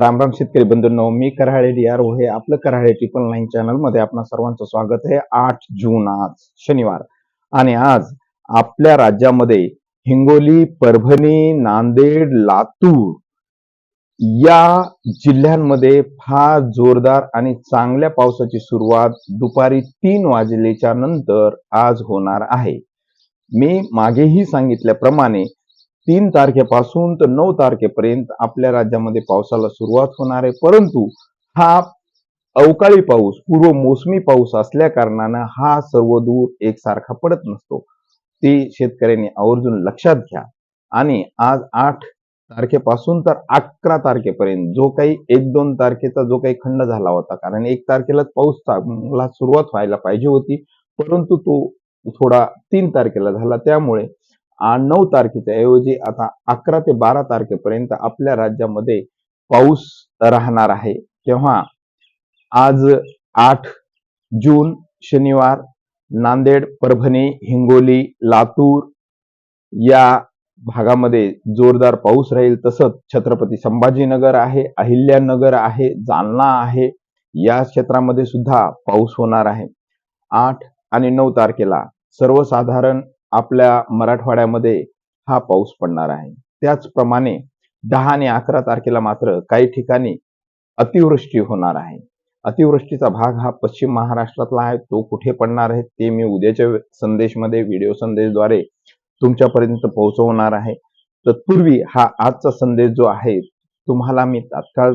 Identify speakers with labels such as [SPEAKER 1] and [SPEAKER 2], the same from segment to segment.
[SPEAKER 1] राम राम शेतकरी बंधूंनो मी Karale D R हे आपलं कराळे ट्रिपल नाईन चॅनलमध्ये आपण सर्वांचं स्वागत आहे. आठ जून आज शनिवार. आणि आज आपल्या राज्यामध्ये हिंगोली परभणी नांदेड लातूर या जिल्ह्यांमध्ये फार जोरदार आणि चांगल्या पावसाची सुरुवात दुपारी तीन वाजलेच्या नंतर आज होणार आहे. मी मागेही सांगितल्याप्रमाणे तीन तारखेपासून तर नऊ तारखेपर्यंत आपल्या राज्यामध्ये पावसाला सुरुवात होणार आहे. परंतु हा अवकाळी पाऊस पूर्व मोसमी पाऊस असल्या कारणानं हा सर्व दूर एकसारखा पडत नसतो. ते शेतकऱ्यांनी आवर्जून लक्षात घ्या. आणि आज आठ तारखेपासून तर अकरा तारखेपर्यंत जो काही एक दोन तारखेचा जो काही खंड झाला होता कारण एक तारखेलाच पाऊस चांगला सुरुवात व्हायला पाहिजे होती परंतु तो थोडा तीन तारखेला झाला. त्यामुळे नऊ तारखेच्या ऐवजी आता अकरा ते बारा तारखेपर्यंत आपल्या राज्यामध्ये पाऊस राहणार आहे. तेव्हा आज आठ जून शनिवार नांदेड परभणी हिंगोली लातूर या भागामध्ये जोरदार पाऊस राहील. तसंच छत्रपती संभाजीनगर आहे अहिल्यानगर आहे जालना आहे. या क्षेत्रामध्ये सुद्धा पाऊस होणार आहे. आठ आणि नऊ तारखेला सर्वसाधारण आपल्या मराठवाड्यामध्ये हा पाऊस पडणार आहे. त्याचप्रमाणे दहा आणि अकरा तारखेला मात्र काही ठिकाणी अतिवृष्टी होणार आहे. अतिवृष्टीचा भाग हा पश्चिम महाराष्ट्रातला आहे. तो कुठे पडणार आहे ते मी उद्याच्या संदेशमध्ये व्हिडिओ संदेशद्वारे तुमच्यापर्यंत पोहोचवणार आहे. तत्पूर्वी हा आजचा संदेश जो आहे तुम्हाला मी तात्काळ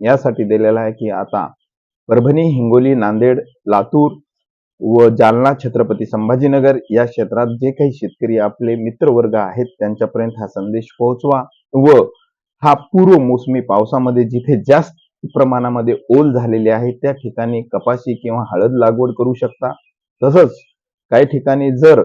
[SPEAKER 1] यासाठी दिलेला आहे की आता परभणी हिंगोली नांदेड लातूर व जालना छत्रपती संभाजीनगर या क्षेत्रात जे काही शेतकरी आपले मित्रवर्ग आहेत त्यांच्यापर्यंत हा संदेश पोहोचवा व हा पूर्व मोसमी पावसामध्ये जिथे जास्त प्रमाणामध्ये ओल झालेले आहे त्या ठिकाणी कपाशी किंवा हळद लागवड करू शकता. तसंच काही ठिकाणी जर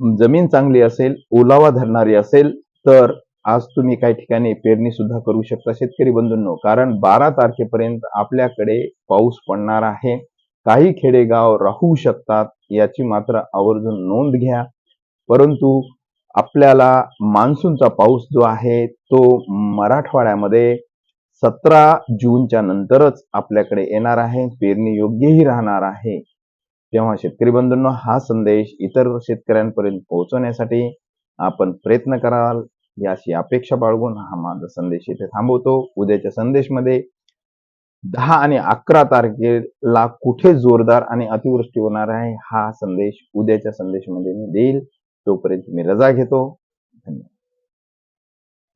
[SPEAKER 1] जमीन चांगली असेल ओलावा धरणारी असेल तर आज तुम्ही काही ठिकाणी पेरणी सुद्धा करू शकता शेतकरी बंधूंनो. कारण बारा तारखेपर्यंत आपल्याकडे पाऊस पडणार आहे. काही खेडेगाव राहू शकतात याची मात्र आवर्जून नोंद घ्या. परंतु आपल्याला मान्सूनचा पाऊस जो आहे तो मराठवाड्यामध्ये सतरा जूनच्या नंतरच आपल्याकडे येणार आहे पेरणी योग्यही राहणार आहे. तेव्हा शेतकरी बंधूंनो हा संदेश इतर शेतकऱ्यांपर्यंत पोहोचवण्यासाठी आपण प्रयत्न कराल. याची अपेक्षा बाळगून हा माझा संदेश इथे थांबवतो. उद्याच्या संदेशमध्ये दहा आणि अकरा तारखेला कुठे जोरदार आणि अतिवृष्टी होणार आहे हा संदेश उद्याच्या संदेशामध्ये मी देईल. तोपर्यंत मी रजा घेतो. धन्यवाद.